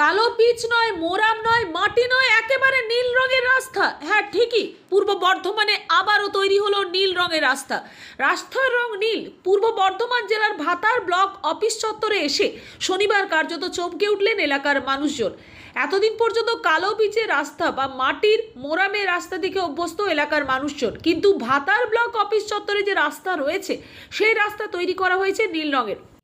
কালো পিচ নয়, মোরাম নয়, মাটি নয়, একেবারে নীল রঙের রাস্তা। হ্যাঁ ঠিকই, পূর্ব বর্ধমানে আবারও তৈরি হলো নীল রঙের রাস্তা। রাস্তার রং নীল, পূর্ব বর্ধমান জেলার ভাতার ব্লক অফিস চত্বরে এসে শনিবার কার্যত চমকে উঠলেন এলাকার মানুষজন। এতদিন পর্যন্ত কালো পিচের রাস্তা বা মাটির, মোরামের রাস্তা দিকে অভ্যস্ত এলাকার মানুষজন। কিন্তু ভাতার ব্লক অফিস চত্বরে যে রাস্তা রয়েছে, সেই রাস্তা তৈরি করা হয়েছে নীল রঙের।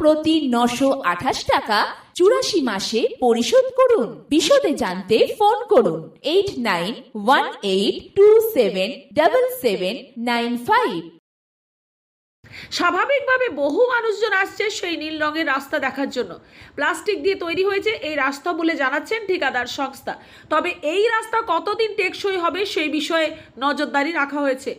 প্রতি নশো আঠাশ টাকা চুরাশি মাসে পরিশোধ করুন। বিশদে জানতে ফোন করুন eight nine one eight two seven double seven nine five. স্বাভাবিকভাবে বহু মানুষজন আসছে সেই নীল রঙের রাস্তা দেখার জন্য। প্লাস্টিক দিয়ে তৈরি হয়েছে এই রাস্তা বলে জানাচ্ছেন ঠিকাদার সংস্থা। তবে এই রাস্তা কতদিন টেকসই হবে সেই বিষয়ে নজরদারি রাখা হয়েছে।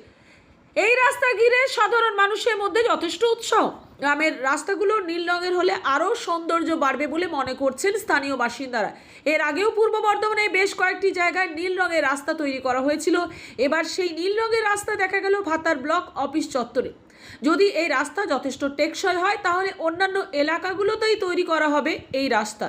এই রাস্তা ঘিরে সাধারণ মানুষের মধ্যে যথেষ্ট উৎসাহ। গ্রামের রাস্তাগুলো নীল রঙের হলে আরও সৌন্দর্য বাড়বে বলে মনে করছেন স্থানীয় বাসিন্দারা। এর আগেও পূর্ব বর্ধমানে বেশ কয়েকটি জায়গায় নীল রঙের রাস্তা তৈরি করা হয়েছিল। এবার সেই নীল রঙের রাস্তা দেখা গেল ভাতার ব্লক অফিস চত্বরে। যদি এই রাস্তা যথেষ্ট টেকসই হয়, তাহলে অন্যান্য এলাকাগুলোতেই তৈরি করা হবে এই রাস্তা।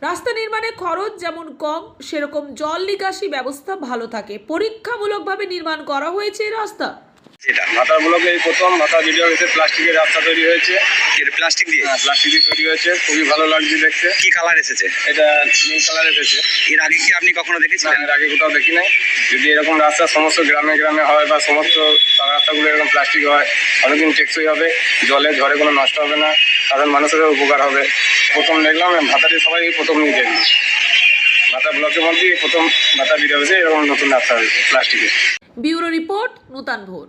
রাস্তা নির্মাণে খরচ যেমন কম, সেরকম জল নিকাশি ব্যবস্থা ভালো থাকে। পরীক্ষামূলকভাবে নির্মাণ করা হয়েছে এই রাস্তা। যেটা ভাতা ব্লকে এই প্রথম ভাতা ভিডিও হয়েছে প্লাস্টিকের রাস্তা তৈরি হয়েছে। এটা প্লাস্টিক দিয়ে? হ্যাঁ প্লাস্টিক দিয়ে তৈরি হয়েছে খুবই ভালো লাগছে দেখতে। কি কালার এসেছে? এটা নীল কালার এসেছে। এর আগে কি আপনি কখনো দেখেছিলেন? এর আগে কোথাও দেখি নাই। যদি এরকম রাস্তা সমস্ত গ্রামে গ্রামে হয় বা সমস্ত রাস্তাগুলো এরকম প্লাস্টিক হয় অনেকদিন টেকসই হবে জলে ঝড়ে কোনো নষ্ট হবে না সাধারণ মানুষেরও উপকার হবে। প্রথম দেখলাম ভাতাটি সবাই এই প্রথম নিয়ে দেখলাম ভাতা ব্লকের মধ্যে এই প্রথম ভাতা ভিডিও হয়েছে এরকম নতুন রাস্তা হয়েছে প্লাস্টিকের ব্যুরো রিপোর্ট নূতন ভোর